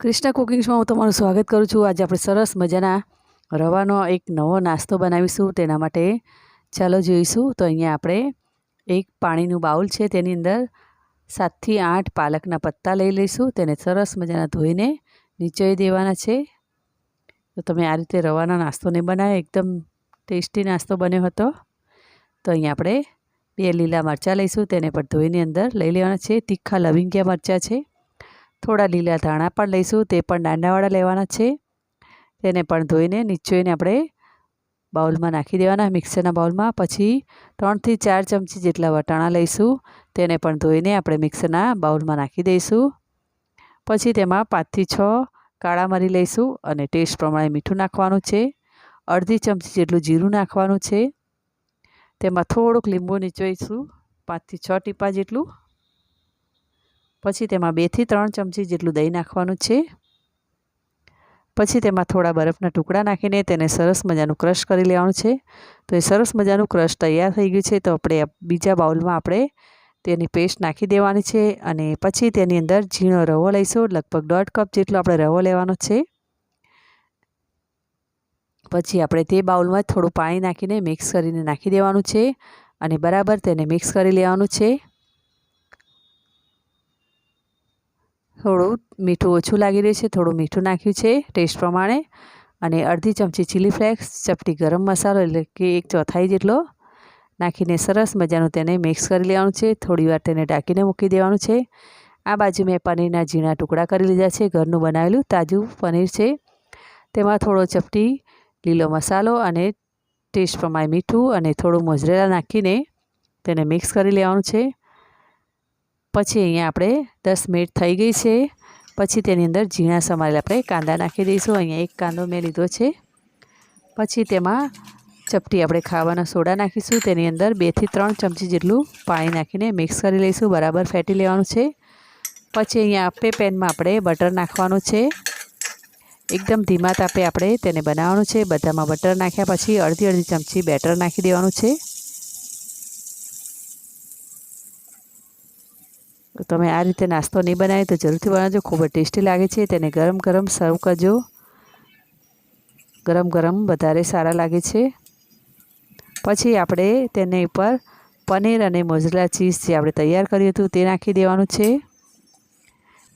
Krishna cooking શોમાં હું તમારું સ્વાગત કરું છું. આજે આપણે સરસ મજાના રવાનો એક નવો નાસ્તો બનાવીશું. તેના માટે ચાલો જોઈશું. તો અહીંયા આપણે એક પાણીનું બાઉલ છે. તેની અંદર સાતથી આઠ પાલકના પત્તા લઈ લઈશું. તેને સરસ મજાના ધોઈને નીચોઈ દેવાના છે. તો તમે આ રીતે રવાનો નાસ્તો નહીં બનાવ્યો એકદમ ટેસ્ટી નાસ્તો બન્યો હતો. તો અહીંયા આપણે બે લીલા મરચાં લઈશું. તેને પણ ધોઈને અંદર લઈ લેવાના છે. તીખા લવિંગિયા મરચાં છે. થોડા લીલા ધાણા પણ લઈશું, તે પણ દાંડાવાળા લેવાના છે. તેને પણ ધોઈને નીચોઈને આપણે બાઉલમાં નાખી દેવાના, મિક્સરના બાઉલમાં. પછી ત્રણથી ચાર ચમચી જેટલા વટાણા લઈશું, તેને પણ ધોઈને આપણે મિક્સરના બાઉલમાં નાખી દઈશું. પછી તેમાં પાંચથી છ કાળા મરી લઈશું અને ટેસ્ટ પ્રમાણે મીઠું નાખવાનું છે. અડધી ચમચી જેટલું જીરું નાખવાનું છે. તેમાં થોડુંક લીંબુ નીચોઈશું, પાંચથી છ ટીપા જેટલું. પછી તેમાં બેથી ત્રણ ચમચી જેટલું દહીં નાખવાનું છે. પછી તેમાં થોડા બરફના ટુકડા નાખીને તેને સરસ મજાનું ક્રશ કરી લેવાનું છે. તો એ સરસ મજાનું ક્રશ તૈયાર થઈ ગયું છે તો આપણે બીજા બાઉલમાં આપણે તેની પેસ્ટ નાખી દેવાની છે અને પછી તેની અંદર ઝીણો રવો લઈશું, લગભગ દોઢ કપ જેટલો આપણે રવો લેવાનો છે. પછી આપણે તે બાઉલમાં થોડું પાણી નાખીને મિક્સ કરીને નાખી દેવાનું છે અને બરાબર તેને મિક્સ કરી લેવાનું છે. થોડું મીઠું ઓછું લાગી રહ્યું છે, થોડું મીઠું નાખ્યું છે ટેસ્ટ પ્રમાણે. અને અડધી ચમચી ચીલી ફ્લેક્સ ચપટી ગરમ મસાલો એટલે કે એક ચોથાઈ જેટલો નાખીને સરસ મજાનું તેને મિક્સ કરી લેવાનું છે. થોડીવાર તેને ઢાંકીને મૂકી દેવાનું છે. આ બાજુ મેં પનીરના ઝીણા ટુકડા કરી લીધા છે, ઘરનું બનાવેલું તાજું પનીર છે. તેમાં થોડો ચપટી લીલો મસાલો અને ટેસ્ટ પ્રમાણે મીઠું અને થોડું મોજરેલા નાખીને તેને મિક્સ કરી લેવાનું છે. પછી અહીંયા આપણે દસ મિનિટ થઈ ગઈ છે. પછી તેની અંદર ઝીણા સમારેલા આપણે કાંદા નાખી દઈશું. અહીંયા એક કાંદો મેં લીધો છે. પછી તેમાં ચપટી આપણે ખાવાના સોડા નાખીશું. તેની અંદર બેથી ત્રણ ચમચી જેટલું પાણી નાખીને મિક્સ કરી લઈશું. બરાબર ફેટી લેવાનું છે. પછી અહીંયા આપણે પેનમાં આપણે બટર નાખવાનું છે. એકદમ ધીમા તાપે આપણે તેને બનાવવાનું છે. બધામાં બટર નાખ્યા પછી અડધી અડધી ચમચી બેટર નાખી દેવાનું છે. તમે આ રીતે નાસ્તો નહીં બનાવે તો જરૂરથી બનાવજો. ખૂબ જ ટેસ્ટી લાગે છે. તેને ગરમ ગરમ સર્વ કરજો. ગરમ ગરમ વધારે સારા લાગે છે. પછી આપણે તેને ઉપર પનીર અને મોઝરેલા ચીઝ જે આપણે તૈયાર કર્યું હતું તે નાખી દેવાનું છે.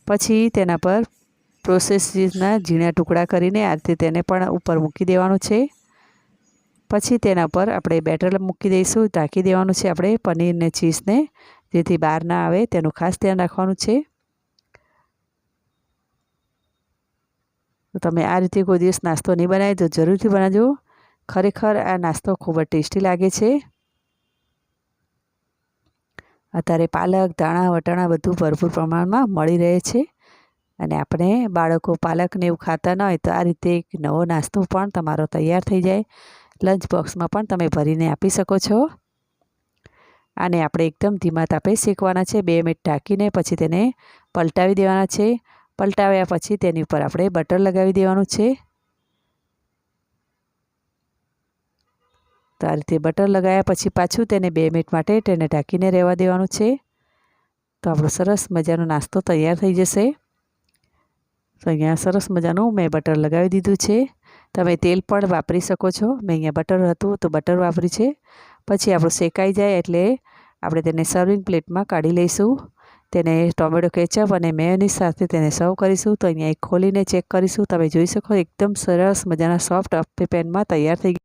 પછી તેના પર પ્રોસેસ ચીઝના ઝીણા ટુકડા કરીને આ રીતે તેને પણ ઉપર મૂકી દેવાનું છે. પછી તેના પર આપણે બેટર મૂકી દઈશું. ઢાંકી દેવાનું છે આપણે પનીરને ચીઝને. જેથી બહાર ના આવે, તેનું ખાસ ધ્યાન રાખવાનું છે. તો તમે આ રીતે કોઈ દિવસ નાસ્તો નહીં બનાવી તો જરૂરથી બનાવજો. ખરેખર આ નાસ્તો ખૂબ જ ટેસ્ટી લાગે છે. અત્યારે પાલક, ધાણા, વટાણા બધું ભરપૂર પ્રમાણમાં મળી રહે છે. અને આપણે બાળકો પાલકને એવું ખાતા ન હોય, તો આ રીતે એક નવો નાસ્તો પણ તમારો તૈયાર થઈ જાય. લંચ બોક્સમાં પણ તમે ભરીને આપી શકો છો. આને આપણે એકદમ ધીમા તાપે શેકવાના છે. બે મિનિટ ઢાંકીને પછી તેને પલટાવી દેવાના છે. પલટાવ્યા પછી તેની ઉપર આપણે બટર લગાવી દેવાનું છે. તો આ રીતે બટર લગાવ્યા પછી પાછું તેને બે મિનિટ માટે તેને ઢાંકીને રહેવા દેવાનું છે. તો આપણો સરસ મજાનો નાસ્તો તૈયાર થઈ જશે. તો અહીંયા સરસ મજાનું મેં બટર લગાવી દીધું છે. તમે તેલ પણ વાપરી શકો છો. મેં અહીંયા બટર હતું તો બટર વાપરી છે. પછી આપણું શેકાઈ જાય એટલે આપણે તેને સર્વિંગ પ્લેટમાં કાઢી લઈશું. તેને ટોમેટો કેચઅપ અને મેયોનીઝ સાથે તેને સર્વ કરીશું. તો અહીંયા એક ખોલીને ચેક કરીશું. તમે જોઈ શકો, એકદમ સરસ મજાના સોફ્ટ અપ્પે પેનમાં તૈયાર થઈ